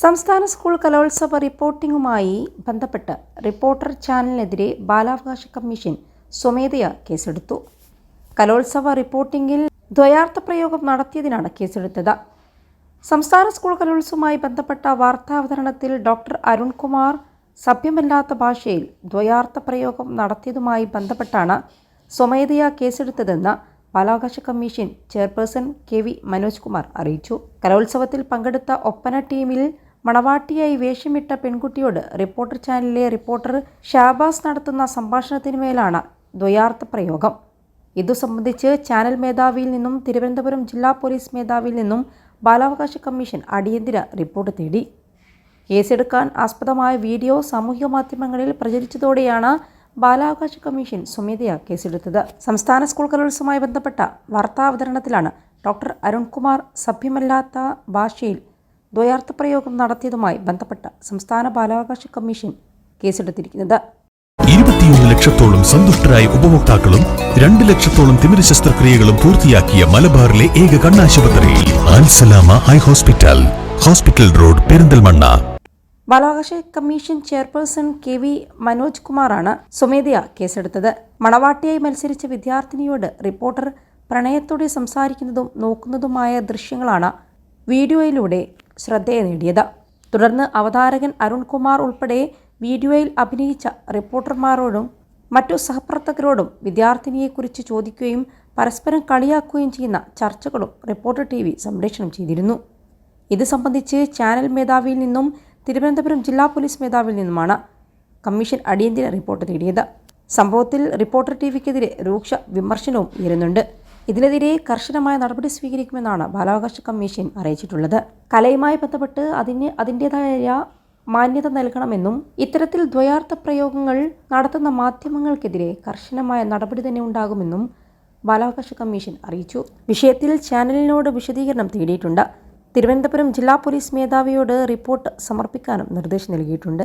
സംസ്ഥാന സ്കൂൾ കലോത്സവ റിപ്പോർട്ടിംഗുമായി ബന്ധപ്പെട്ട് റിപ്പോർട്ടർ ചാനലിനെതിരെ ബാലാവകാശ കമ്മീഷൻ സ്വമേധയാ കേസെടുത്തു. കലോത്സവ റിപ്പോർട്ടിംഗിൽ ദ്വയാർത്ഥ പ്രയോഗം നടത്തിയതിനാണ് കേസെടുത്തത്. സംസ്ഥാന സ്കൂൾ കലോത്സവവുമായി ബന്ധപ്പെട്ട വാർത്താവതരണത്തിൽ ഡോക്ടർ അരുൺകുമാർ സഭ്യമല്ലാത്ത ഭാഷയിൽ ദ്വയാർത്ഥ പ്രയോഗം നടത്തിയതുമായി ബന്ധപ്പെട്ടാണ് സ്വമേധയാ കേസെടുത്തതെന്ന് ബാലാവകാശ commission chairperson K V Manoj Kumar അറിയിച്ചു. കലോത്സവത്തിൽ പങ്കെടുത്ത ഒപ്പന ടീമിൽ മണവാട്ടിയായി വേഷമിട്ട പെൺകുട്ടിയോട് റിപ്പോർട്ടർ ചാനലിലെ റിപ്പോർട്ടർ ഷാബാസ് നടത്തുന്ന സംഭാഷണത്തിന് മേലാണ് ദ്വയാർത്ഥ പ്രയോഗം. ഇതു സംബന്ധിച്ച് ചാനൽ മേധാവിയിൽ നിന്നും തിരുവനന്തപുരം ജില്ലാ പോലീസ് മേധാവിയിൽ നിന്നും ബാലാവകാശ കമ്മീഷൻ അടിയന്തര റിപ്പോർട്ട് തേടി. കേസെടുക്കാൻ ആസ്പദമായ വീഡിയോ സാമൂഹിക മാധ്യമങ്ങളിൽ പ്രചരിച്ചതോടെയാണ് ബാലാവകാശ കമ്മീഷൻ സ്വമേധയാ കേസെടുത്തത്. സംസ്ഥാന സ്കൂൾ കലോത്സവവുമായി ബന്ധപ്പെട്ട വാർത്താവതരണത്തിലാണ് ഡോക്ടർ അരുൺകുമാർ സഭ്യമല്ലാത്ത ഭാഷയിൽ ദ്വയാർത്ഥ പ്രയോഗം നടത്തിയതുമായി ബന്ധപ്പെട്ട സംസ്ഥാന ബാലാവകാശ കമ്മീഷൻ കേസെടുത്തിരിക്കുന്നത്. ഇരുപത്തിയൊന്ന് ലക്ഷത്തോളം സന്തുഷ്ടരായ ഉപഭോക്താക്കളും രണ്ട് ലക്ഷത്തോളം തിമിര ശസ്ത്രക്രിയകളും പൂർത്തിയാക്കിയ മലബാറിലെ ഏക കണ്ണാശുപത്രിയിൽ ആൻസലാമ high hospital hospital road Perinthalmanna. ബാലാവകാശ commission chairperson K V Manoj കുമാറാണ് സ്വമേധയാ കേസെടുത്തത്. മണവാട്ടിയായി മത്സരിച്ച വിദ്യാർത്ഥിനിയോട് റിപ്പോർട്ടർ പ്രണയത്തോടെ സംസാരിക്കുന്നതും നോക്കുന്നതുമായ ദൃശ്യങ്ങളാണ് വീഡിയോയിലൂടെ ശ്രദ്ധയെ നേടിയത്. തുടർന്ന് അവതാരകൻ അരുൺകുമാർ ഉൾപ്പെടെ വീഡിയോയിൽ അഭിനയിച്ച റിപ്പോർട്ടർമാരോടും മറ്റു സഹപ്രവർത്തകരോടും വിദ്യാർത്ഥിനിയെക്കുറിച്ച് ചോദിക്കുകയും പരസ്പരം കളിയാക്കുകയും ചെയ്യുന്ന ചർച്ചകളും റിപ്പോർട്ടർ ടി വി സംപ്രേഷണം ചെയ്തിരുന്നു. ഇത് സംബന്ധിച്ച് ചാനൽ മേധാവിയിൽ നിന്നും തിരുവനന്തപുരം ജില്ലാ പോലീസ് മേധാവിയിൽ നിന്നുമാണ് കമ്മീഷൻ അടിയന്തര റിപ്പോർട്ട് തേടിയത്. സംഭവത്തിൽ റിപ്പോർട്ടർ ടി വിക്കെതിരെ രൂക്ഷ വിമർശനവും ഉയരുന്നുണ്ട്. ഇതിനെതിരെ കർശനമായ നടപടി സ്വീകരിക്കുമെന്നാണ് ബാലാവകാശ കമ്മീഷൻ അറിയിച്ചിട്ടുള്ളത്. കലയുമായി ബന്ധപ്പെട്ട് അതിന് അതിന്റെതായ മാന്യത നൽകണമെന്നും ഇത്തരത്തിൽ ദ്വയാർത്ഥ പ്രയോഗങ്ങൾ നടത്തുന്ന മാധ്യമങ്ങൾക്കെതിരെ കർശനമായ നടപടി തന്നെ ഉണ്ടാകുമെന്നും ബാലാവകാശ കമ്മീഷൻ അറിയിച്ചു. വിഷയത്തിൽ ചാനലിനോട് വിശദീകരണം തേടിയിട്ടുണ്ട്. തിരുവനന്തപുരം ജില്ലാ പോലീസ് മേധാവിയോട് റിപ്പോർട്ട് സമർപ്പിക്കാനും നിർദ്ദേശം നൽകിയിട്ടുണ്ട്.